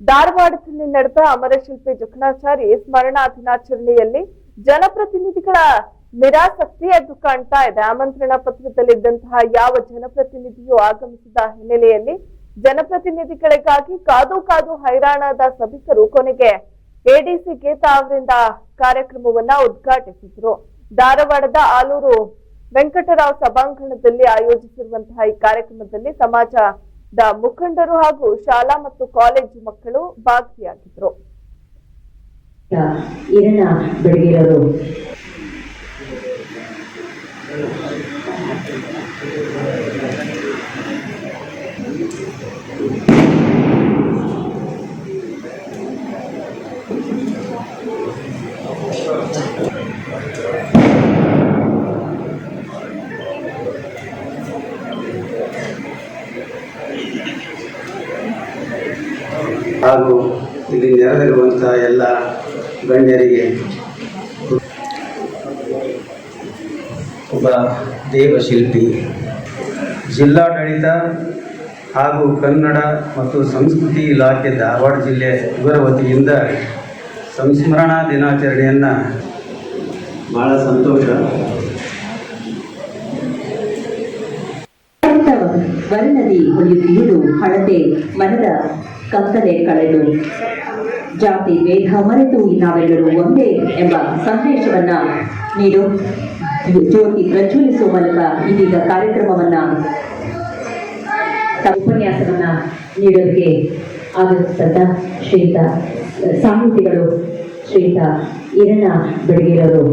ಧಾರವಾಡದಲ್ಲಿ ನಡೆದ ಅಮರಶಿಲ್ಪಿ ಜುಕ್ನಾಚಾರಿ ಸ್ಮರಣಾ ದಿನಾಚರಣೆಯಲ್ಲಿ ಜನಪ್ರತಿನಿಧಿಗಳ ನಿರಾಸಕ್ತಿ ಎದ್ದು ಕಾಣ್ತಾ ಇದೆ. ಆಮಂತ್ರಣ ಪತ್ರದಲ್ಲಿದ್ದಂತಹ ಯಾವ ಜನಪ್ರತಿನಿಧಿಯು ಆಗಮಿಸಿದ ಹಿನ್ನೆಲೆಯಲ್ಲಿ ಜನಪ್ರತಿನಿಧಿಗಳಿಗಾಗಿ ಕಾದು ಕಾದು ಹೈರಾಣದ ಸಭಿಕರು ಕೊನೆಗೆ ಎಡಿಸಿ ಗೀತಾ ಅವರಿಂದ ಕಾರ್ಯಕ್ರಮವನ್ನ ಉದ್ಘಾಟಿಸಿದ್ರು. ಧಾರವಾಡದ ಆಲೂರು ವೆಂಕಟರಾವ್ ಸಭಾಂಗಣದಲ್ಲಿ ಆಯೋಜಿಸಿರುವಂತಹ ಈ ಕಾರ್ಯಕ್ರಮದಲ್ಲಿ ಸಮಾಜದ ಮುಖಂಡರು ಹಾಗೂ ಶಾಲಾ ಮತ್ತು ಕಾಲೇಜು ಮಕ್ಕಳು ಭಾಗಿಯಾಗಿದ್ರು. ಹಾಗೂ ಇಲ್ಲಿ ನೆರೆದಿರುವಂಥ ಎಲ್ಲ ಗಣ್ಯರಿಗೆ ಒಬ್ಬ ದೇವಶಿಲ್ಪಿ, ಜಿಲ್ಲಾಡಳಿತ ಹಾಗೂ ಕನ್ನಡ ಮತ್ತು ಸಂಸ್ಕೃತಿ ಇಲಾಖೆ ಧಾರವಾಡ ಜಿಲ್ಲೆ ಇವರ ವತಿಯಿಂದ ಸಂಸ್ಮರಣಾ ದಿನಾಚರಣೆಯನ್ನು ಭಾಳ ಸಂತೋಷ. ವರ್ಣದಿ ಮನದ ಕತ್ತಲೆ ಕಳೆದು. ಜಾತಿ, ಭೇದ, ಮರೆತು ನಾವೆಲ್ಲರೂ ಒಂದೇ ಎಂಬ ಸಂದೇಶವನ್ನ ನೀಡು. ಜ್ಯೋತಿ ಪ್ರಜ್ವಲಿಸುವ ಮೂಲಕ ಇದೀಗ ಕಾರ್ಯಕ್ರಮವನ್ನ ಉಪನ್ಯಾಸವನ್ನ ನೀಡೋಕೆ ಆಗಮಿಸಿದ ಶ್ರೀತ ಸಾಹಿತಿಗಳು ಶ್ರೀತ ಇರಣ ಬೆಳಗಿರರು